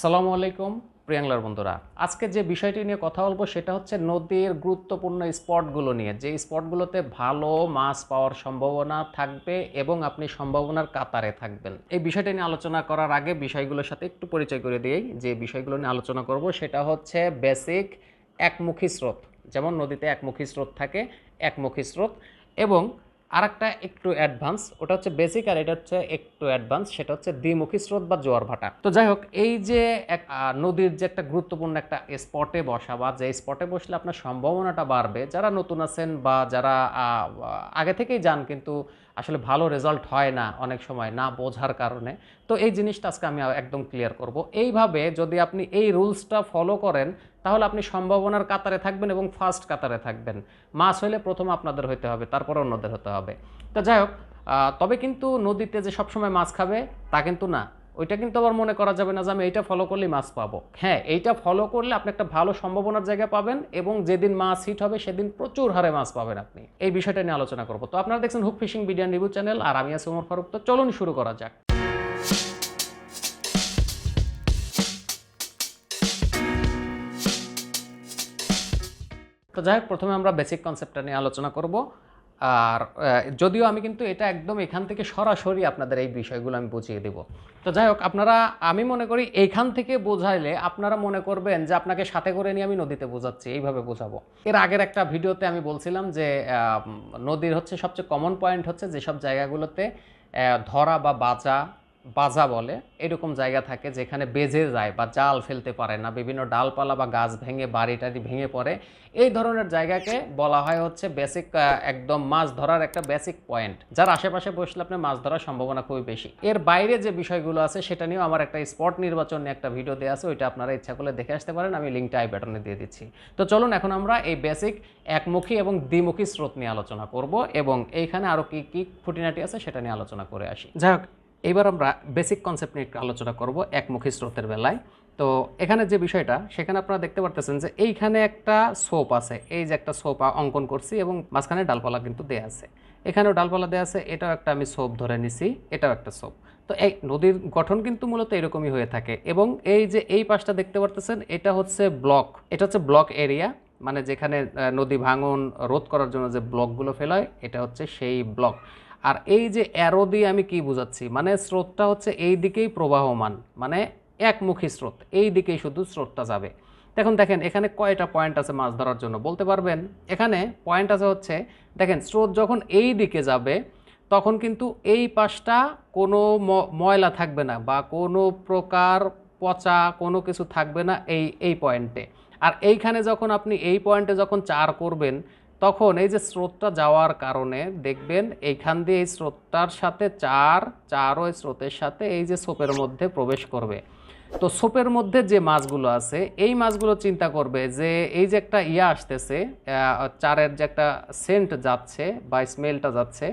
সালামু আলাইকুম প্রিয়াংলার বন্ধুরা। আজকে যে বিষয়টি নিয়ে কথা বলব সেটা হচ্ছে নদীর গুরুত্বপূর্ণ স্পটগুলো নিয়ে। যে স্পটগুলোতে ভালো মাছ পাওয়ার সম্ভাবনা থাকবে এবং আপনি সম্ভাবনার কাতারে থাকবেন। এই বিষয়টা নিয়ে আলোচনা করার আগে বিষয়গুলোর সাথে একটু পরিচয় করে দিই। যে বিষয়গুলো নিয়ে আলোচনা করব সেটা হচ্ছে বেসিক একমুখী স্রোত। যেমন নদীতে একমুখী স্রোত থাকে, একমুখী স্রোত এবং আরেকটা একটু অ্যাডভান্স ওটা হচ্ছে বেসিক আর এটা হচ্ছে একটু অ্যাডভান্স সেটা হচ্ছে দ্বিমুখী স্রোত বা জোয়ার ভাটা তো যাই হোক, এই যে এক নদীর যে একটা গুরুত্বপূর্ণ একটা স্পটে বসা বা যে স্পটে বসলে আপনার সম্ভাবনাটা বাড়বে, যারা নতুন আছেন বা যারা আগে থেকেই যান কিন্তু আসলে ভালো রেজাল্ট হয় না অনেক সময় না বোঝার কারণে। তো এই জিনিসটা আজকে আমি একদম ক্লিয়ার করব। এইভাবে যদি আপনি এই রুলসটা ফলো করেন, তাহলে আপনি সম্ভাবনার কাতারে থাকবেন এবং ফার্স্ট কাতারে থাকবেন। মাছ হলে প্রথম আপনাদের হতে হবে, তারপর অন্যদের হতে হবে। তো যাই হোক তবে কিন্তু নদীতে যে সবসময় মাছ খাবে, তা কিন্তু না। ওইটা কিন্তু আবার মনে করা যাবে না যে আমি এইটা ফলো করলেই মাছ পাবো। হ্যাঁ এইটা ফলো করলে আপনি একটা ভালো সম্ভাবনার জায়গা পাবেন এবং যেদিন মাছ হিট হবে সেদিন প্রচুর হারে মাছ পাবেন আপনি। এই বিষয়টা নিয়ে আলোচনা করব। তো আপনারা দেখছেন হুক ফিশিং বিডিয়ান রিভিউ চ্যানেল আর আমি আছি ওমর ফারুক। তো চলুন শুরু করা যাক। তো যাই হোক, প্রথমে আমরা বেসিক কনসেপ্টটা নিয়ে আলোচনা করব। আর যদিও আমি কিন্তু এটা একদম এখান থেকে সরাসরি আপনাদের এই বিষয়গুলো আমি বুঝিয়ে দেব। তো যাই হোক, আপনারা, আমি মনে করি এইখান থেকে বোঝাইলে আপনারা মনে করবেন যে আপনাকে সাথে করে নিয়ে আমি নদীতে বোঝাচ্ছি, এইভাবে বোঝাবো। এর আগের একটা ভিডিওতে আমি বলছিলাম যে নদীর হচ্ছে সবচেয়ে কমন পয়েন্ট হচ্ছে যেসব জায়গাগুলোতে ধরা বা বাজা বাজা বলে, এরকম জায়গা থাকে যেখানে বেজে যায় বা জাল ফেলতে পারে না, বিভিন্ন ডালপালা বা গাছ ভেঙে, বাড়ি টাড়ি ভেঙে পড়ে। এই ধরনের জায়গাকে বলা হয় হচ্ছে বেসিক একদম মাছ ধরার একটা বেসিক পয়েন্ট যার আশেপাশে বসলে আপনি মাছ ধরার সম্ভাবনা খুবই বেশি। এর বাইরে যে বিষয়গুলো আছে, সেটা নিয়েও আমার একটা স্পট নির্বাচন নিয়ে একটা ভিডিও দেওয়া আছে, ওইটা আপনারা ইচ্ছা করলে দেখে আসতে পারেন, আমি লিঙ্কটা আই বাটনে দিয়ে দিচ্ছি। তো চলুন এখন আমরা এই বেসিক একমুখী এবং দ্বিমুখী স্রোত নিয়ে আলোচনা করব এবং এইখানে আরও কি কি খুঁটিনাটি আছে সেটা নিয়ে আলোচনা করে আসি। যাই হোক এবার আমরা বেসিক কনসেপ্ট নিয়ে একটু আলোচনা করব একমুখী স্রোতের বেলায়। তো এখানে যে বিষয়টা, সেখানে আপনারা দেখতে পারতেছেন যে এইখানে একটা সোপ আছে। এই যে একটা সোপ অঙ্কন করছি এবং মাঝখানে ডালপালা কিন্তু দেয়া আছে। এখানেও ডালপালা দেয়া আছে, এটাও একটা আমি সোপ ধরে নিছি, এটাও একটা সোপ তো এই নদীর গঠন কিন্তু মূলত এরকমই হয়ে থাকে এবং এই যে এই পাশটা দেখতে পারতেছেন, এটা হচ্ছে ব্লক এটা হচ্ছে ব্লক এরিয়া মানে যেখানে নদী ভাঙন, রোধ করার জন্য যে ব্লকগুলো ফেলায়, এটা হচ্ছে সেই ব্লক আর এই যে অ্যারো দিয়ে আমি কি বোঝাচ্ছি? মানে স্রোতটা হচ্ছে এই দিকেই প্রবাহমান মানে একমুখী স্রোত, এই দিকেই শুধু স্রোতটা যাবে। দেখুন, দেখেন, এখানে কয়টা পয়েন্ট আছে মাছ ধরার জন্য, বলতে পারবেন? এখানে পয়েন্ট আছে হচ্ছে, দেখেন, স্রোত যখন এই দিকে যাবে, তখন কিন্তু এই পাশটা কোনো ময়লা থাকবে না বা কোনো প্রকার পচা কোনো কিছু থাকবে না এই এই পয়েন্টে আর এইখানে যখন আপনি এই পয়েন্টে যখন চার করবেন তখন এই যে স্রোতটা যাওয়ার কারণে দেখবেন এইখান দিয়ে এই স্রোতটার সাথে চার চার ওই স্রোতের সাথে এই যে সোপের মধ্যে প্রবেশ করবে। তো সোপের মধ্যে যে মাছগুলো আছে, এই মাছগুলো চিন্তা করবে যে এই যে একটা ইয়া আসতেছে চারের যে একটা সেন্ট যাচ্ছে বা স্মেলটা যাচ্ছে,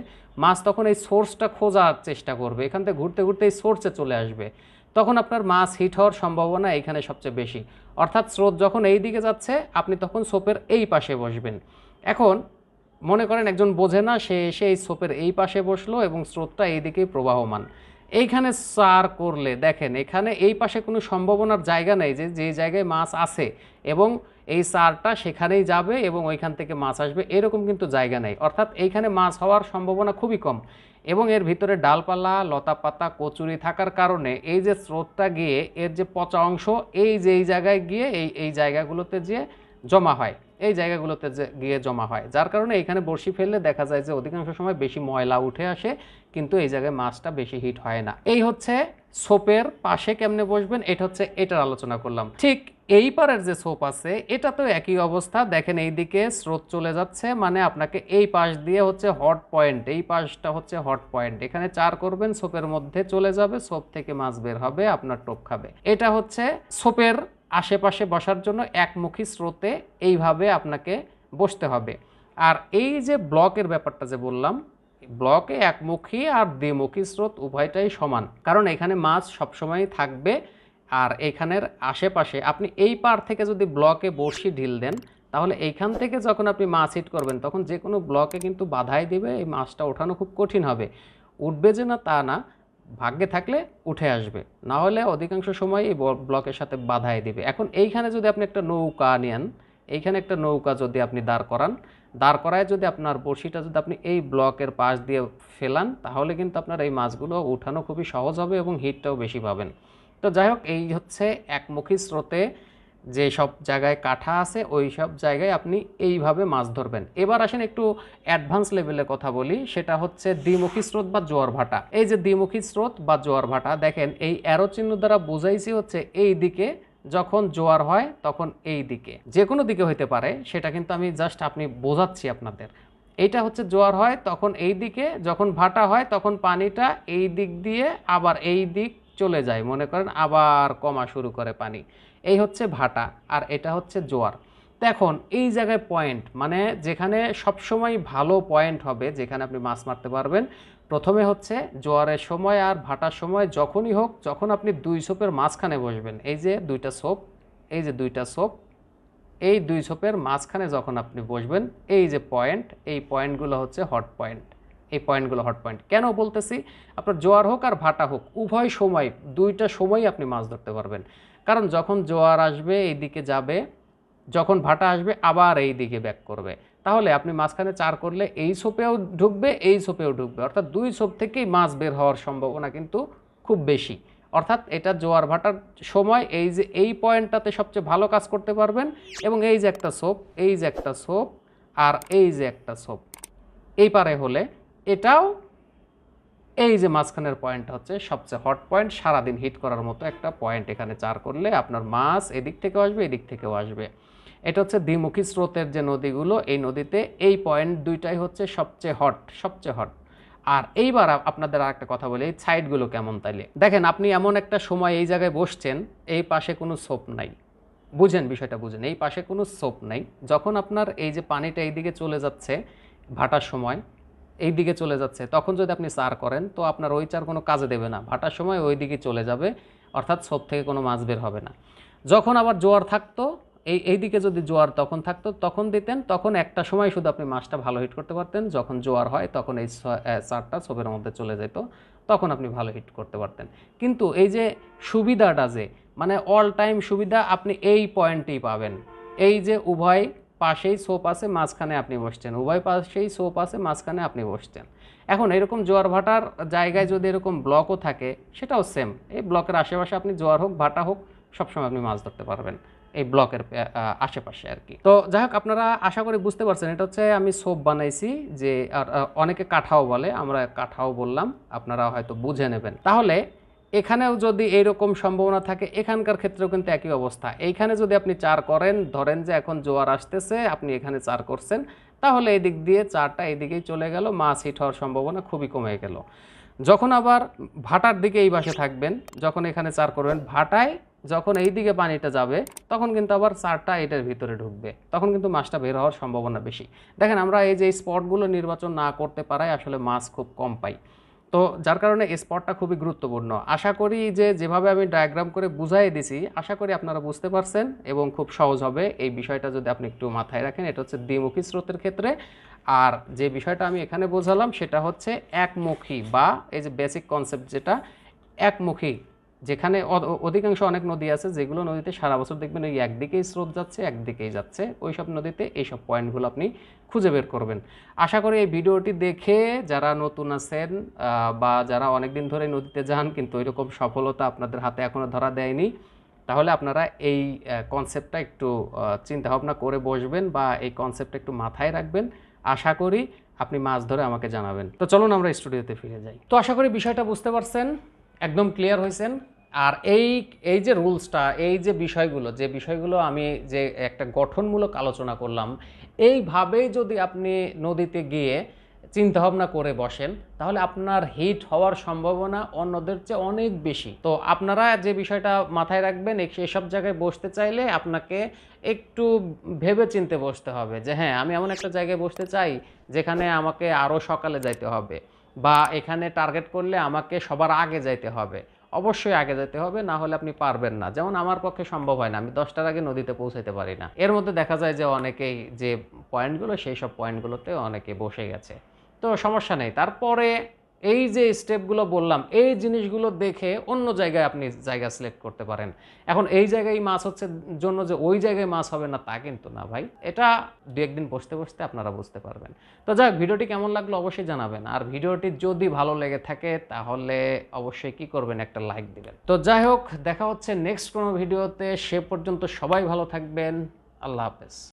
মাছ তখন এই সোর্সটা খোঁজার চেষ্টা করবে। এখান থেকে ঘুরতে ঘুরতে এই সোর্সে চলে আসবে। তখন আপনার মাছ হিট হওয়ার সম্ভাবনা এখানে সবচেয়ে বেশি। অর্থাৎ স্রোত যখন এই দিকে যাচ্ছে, আপনি তখন সোপের এই পাশে বসবেন। এখন মনে করেন একজন বোঝে না, সে এসে এই সোপের এই পাশে বসল এবং স্রোতটা এইদিকেই প্রবাহমান। এইখানে সার করলে, দেখেন, এখানে এই পাশে কোনো সম্ভাবনার জায়গা নেই যে যে জায়গায় মাছ আছে এবং এই সারটা সেখানেই যাবে এবং ওইখান থেকে মাছ আসবে, এরকম কিন্তু জায়গা নেই। অর্থাৎ এইখানে মাছ হওয়ার সম্ভাবনা খুবই কম এবং এর ভিতরে ডালপালা, লতাপাতা, কচুরি থাকার কারণে এই যে স্রোতটা গিয়ে, এর যে পচা অংশ, এই যে, এই জায়গায় গিয়ে, এই এই জায়গাগুলোতে যে জমা হয়। এই জায়গাগুলোতে যে গিয়ে জমা হয়। যার কারণে এখানে বড়শি ফেললে দেখা যায় যে অধিকাংশ সময় বেশি ময়লা উঠে আসে, কিন্তু এই জায়গায় মাছটা বেশি হিট হয় না। এই হচ্ছে সোপের পাশে কেমনে বসবেন? এটা হচ্ছে এটার আলোচনা করলাম। ঠিক এই পারের যে সোপ আছে এটা তো একই অবস্থা। দেখেন এইদিকে স্রোত চলে যাচ্ছে মানে আপনাকে এই পাশ দিয়ে হচ্ছে হট পয়েন্ট এই পাশটা হচ্ছে হট পয়েন্ট এখানে চার করবেন, সোপের মধ্যে চলে যাবে, সোপ থেকে মাছ বের হবে, আপনার টোপ খাবে। এটা হচ্ছে সোপের আশেপাশে বসার জন্য একমুখী স্রোতে এইভাবে আপনাকে বসতে হবে। আর এই যে ব্লকের ব্যাপারটা যে বললাম, ব্লকে একমুখী আর দ্বিমুখী স্রোত উভয়টাই সমান। কারণ এখানে মাছ সবসময় থাকবে আর এখানের আশেপাশে আপনি এই পার থেকে যদি ব্লকে বড়শি ঢিল দেন, তাহলে এইখান থেকে যখন আপনি মাছ হিট করবেন, তখন যে কোনো ব্লকে কিন্তু বাধাই দিবে। এই মাছটা ওঠানো খুব কঠিন হবে। উঠবে যে না তা না ভাগ্যে থাকলে উঠে আসবে। না হলে অধিকাংশ সময় এই ব্লকের সাথে বাধাই দিবে। এখন এইখানে যদি আপনি একটা নৌকা নেন, এইখানে একটা নৌকা যদি আপনি দাঁড় করান, দাঁড় করায় যদি আপনার বড়শিটা যদি আপনি এই ব্লকের পাশ দিয়ে ফেলান, তাহলে কিন্তু আপনার এই মাছগুলো উঠানো খুবই সহজ হবে এবং হিটটাও বেশি পাবেন। তো যাই হোক, এই হচ্ছে একমুখী স্রোতে যে সব জায়গায় কাঠা আছে, ওই সব জায়গায় আপনি এইভাবে মাছ ধরবেন। এবার আসেন একটু অ্যাডভান্স লেভেলের কথা বলি, সেটা হচ্ছে দ্বিমুখী স্রোত বা জোয়ার ভাটা। এই যে দ্বিমুখী স্রোত বা জোয়ার ভাটা, দেখেন এই অ্যারো চিহ্ন দ্বারা বোঝাইছি হচ্ছে এই দিকে যখন জোয়ার হয় তখন এই দিকে। যে কোনো দিকে হইতে পারে, সেটা কিন্তু আমি জাস্ট আপনি বোঝাচ্ছি আপনাদের। এইটা হচ্ছে জোয়ার হয় তখন এই দিকে, যখন ভাটা হয় তখন পানিটা এই দিক দিয়ে আবার এই দিক চলে যায়। মনে করেন আবার কমা শুরু করে পানি। এই হচ্ছে ভাটা আর এটা হচ্ছে জোয়ার। এখন এই জায়গায় পয়েন্ট মানে যেখানে সবসময় ভালো পয়েন্ট হবে, যেখানে আপনি মাছ মারতে পারবেন, প্রথমে হচ্ছে জোয়ারের সময় আর ভাটার সময় যখনই হোক, যখন আপনি দুই সোপের মাঝখানে বসবেন, এই যে দুইটা সোপ এই যে দুইটা সোপ এই দুই সোপের মাঝখানে যখন আপনি বসবেন, এই যে পয়েন্ট এই পয়েন্টগুলো হচ্ছে হট পয়েন্ট এই পয়েন্টগুলো হট পয়েন্ট কেন বলতেছি? আপনার জোয়ার হোক আর ভাটা হোক, উভয় সময়, দুইটা সময় আপনি মাছ ধরতে পারবেন। কারণ যখন জোয়ার আসবে এই দিকে যাবে, যখন ভাটা আসবে, আবার এই দিকে ব্যাক করবে। তাহলে আপনি মাঝখানে চার করলে এই সোপেও ঢুকবে, এই সোপেও ঢুকবে। অর্থাৎ দুই সোপ থেকেই মাছ বের হওয়ার সম্ভাবনা কিন্তু খুব বেশি। অর্থাৎ এটা জোয়ার ভাটার সময় এই যে এই পয়েন্টটাতে সবচেয়ে ভালো কাজ করতে পারবেন এবং এই যে একটা সোপ, এই যে একটা সোপ আর এই যে একটা সোপ। এই পারে হলে এটাও এই যে মাঝখানের পয়েন্ট হচ্ছে সবচেয়ে হট পয়েন্ট সারাদিন হিট করার মতো একটা পয়েন্ট এখানে চার করলে আপনার মাছ এদিক থেকেও আসবে, এদিক থেকেও আসবে। এটা হচ্ছে দ্বিমুখী স্রোতের যে নদীগুলো, এই নদীতে এই পয়েন্ট দুইটাই হচ্ছে সবচেয়ে হট সবচেয়ে হট আর এইবার আপনাদের আর একটা কথা বলি, এই সাইডগুলো কেমন তাইলে? দেখেন, আপনি এমন একটা সময় এই জায়গায় বসছেন, এই পাশে কোনো সোপ নাই। বুঝেন বিষয়টা, বুঝেন। এই পাশে কোনো সোপ নাই। যখন আপনার এই যে পানিটা এইদিকে চলে যাচ্ছে ভাটার সময় এই দিকে চলে যাচ্ছে। তখন যদি আপনি চার করেন তো আপনার ওই চার কোনো কাজে দেবে না। ভাটার সময় ওই দিকে চলে যাবে অর্থাৎ সব থেকে কোনো মাছ বের হবে না। যখন আবার জোয়ার থাকতো এই এই দিকে যদি জোয়ার তখন থাকতো তখন দিতেন তখন একটা সময় শুধু আপনি মাছটা ভালো হিট করতে পারতেন। যখন জোয়ার হয় তখন এই ছ- আহ, চারটা সোপের মধ্যে চলে যেত তখন আপনি ভালো হিট করতে পারতেন। কিন্তু এই যে সুবিধাটা যে মানে অল টাইম সুবিধা আপনি এই পয়েন্টেই পাবেন। এই যে উভয় পাশেই সোপ আছে, মাঝখানে আপনি বসছেন। উভয় পাশেই সোপ আছে, মাঝখানে আপনি বসছেন। এখন এরকম জোয়ার ভাটার জায়গায় যদি এরকম ব্লকও থাকে, সেটাও সেম এই ব্লকের আশেপাশে আপনি জোয়ার হোক, ভাটা হোক, সবসময় আপনি মাছ ধরতে পারবেন এই ব্লকের আশেপাশে আর কি। তো যাই হোক, আপনারা আশা করি বুঝতে পারছেন, এটা হচ্ছে আমি সোপ বানাইছি যে অনেকে কাঠাও বলে, আমরা কাঠাও বললাম, আপনারা হয়তো বুঝে নেবেন। তাহলে এখানেও যদি এইরকম সম্ভাবনা থাকে, এখানকার ক্ষেত্রেও কিন্তু একই অবস্থা। এইখানে যদি আপনি চার করেন, ধরেন যে এখন জোয়ার আসতেছে, আপনি এখানে চার করছেন, তাহলে এই দিক দিয়ে চারটা এদিকেই চলে গেল, মাছ হিট হওয়ার সম্ভাবনা খুবই কমে গেল। যখন আবার ভাটার দিকে এই পাশে থাকবেন, যখন এখানে চার করবেন, ভাটায় যখন এই দিকে পানিটা যাবে, তখন কিন্তু আবার চারটা এটার ভিতরে ঢুকবে। তখন কিন্তু মাছটা বের হওয়ার সম্ভাবনা বেশি। দেখেন, আমরা এই যে স্পটগুলো নির্বাচন না করতে পারাই আসলে মাছ খুব কম পাই। তো যার কারণে এই স্পটটা খুবই গুরুত্বপূর্ণ। আশা করি যে যেভাবে আমি ডায়াগ্রাম করে বুঝাই দিছি, আশা করি আপনারা বুঝতে পারছেন এবং খুব সহজ হবে। এই বিষয়টা যদি আপনি একটু মাথায় রাখেন, এটা হচ্ছে দ্বিমুখী স্রোতের ক্ষেত্রে। আর যে বিষয়টা আমি এখানে বোঝালাম, সেটা হচ্ছে একমুখী বা এই যে বেসিক কনসেপ্ট যেটা, একমুখী যেখানে অধিকাংশ অনেক নদী আছে, যেগুলো নদীতে সারা বছর দেখবেন ওই একদিকেই স্রোত যাচ্ছে, একদিকেই যাচ্ছে। ওই সব নদীতে এইসব পয়েন্টগুলো আপনি খুঁজে বের করবেন। আশা করি এই ভিডিওটি দেখে যারা নতুন আছেন বা যারা অনেক দিন ধরে নদীতে যান, কিন্তু ওইরকম সফলতা আপনাদের হাতে এখনও ধরা দেয়নি, তাহলে আপনারা এই কনসেপ্টটা একটু চিন্তা ভাবনা করে বসবেন বা এই কনসেপ্টটা একটু মাথায় রাখবেন। আশা করি আপনি মাছ ধরে আমাকে জানাবেন। তো চলুন আমরা স্টুডিওতে ফিরে যাই। তো আশা করি বিষয়টা বুঝতে পারছেন, একদম ক্লিয়ার হয়েছেন। আর এই এই যে রুলসটা, এই যে বিষয়গুলো যে বিষয়গুলো আমি যে একটা গঠনমূলক আলোচনা করলাম, এইভাবেই যদি আপনি নদীতে গিয়ে চিন্তাভাবনা করে বসেন, তাহলে আপনার হিট হওয়ার সম্ভাবনা অন্যদের চেয়ে অনেক বেশি। তো আপনারা যে বিষয়টা মাথায় রাখবেন এসব জায়গায় বসতে চাইলে আপনাকে একটু ভেবে চিনতে বসতে হবে যে হ্যাঁ আমি এমন একটা জায়গায় বসতে চাই যেখানে আমাকে আরও সকালে যাইতে হবে বা এখানে টার্গেট করলে আমাকে সবার আগে যাইতে হবে। অবশ্যই আগে যেতে হবে, না হলে আপনি পারবেন না। যেমন আমার পক্ষে সম্ভব হয় না, আমি দশটার আগে নদীতে পৌঁছাতে পারি না। এর মধ্যে দেখা যায় যে অনেকেই যে পয়েন্টগুলো সেই সব পয়েন্টগুলোতে অনেকে বসে গেছে। তো সমস্যা নেই। তারপরে এই যে স্টেপগুলো বললাম, এই জিনিসগুলো দেখে অন্য জায়গায় আপনি জায়গা সিলেক্ট করতে পারেন। এখন এই জায়গায় মাছ হচ্ছে জন্য যে ওই জায়গায় মাছ হবে না, তা কিন্তু না ভাই। এটা দু একদিন বসতে বসতে আপনারা বুঝতে পারবেন। তো যাক, ভিডিওটি কেমন লাগল অবশ্যই জানাবেন। আর ভিডিওটি যদি ভালো লেগে থাকে, তাহলে অবশ্যই কি করবেন, একটা লাইক দিবেন। তো যাই হোক, দেখা হচ্ছে নেক্সট কোনো ভিডিওতে সে পর্যন্ত সবাই ভালো থাকবেন। আল্লাহ হাফেজ।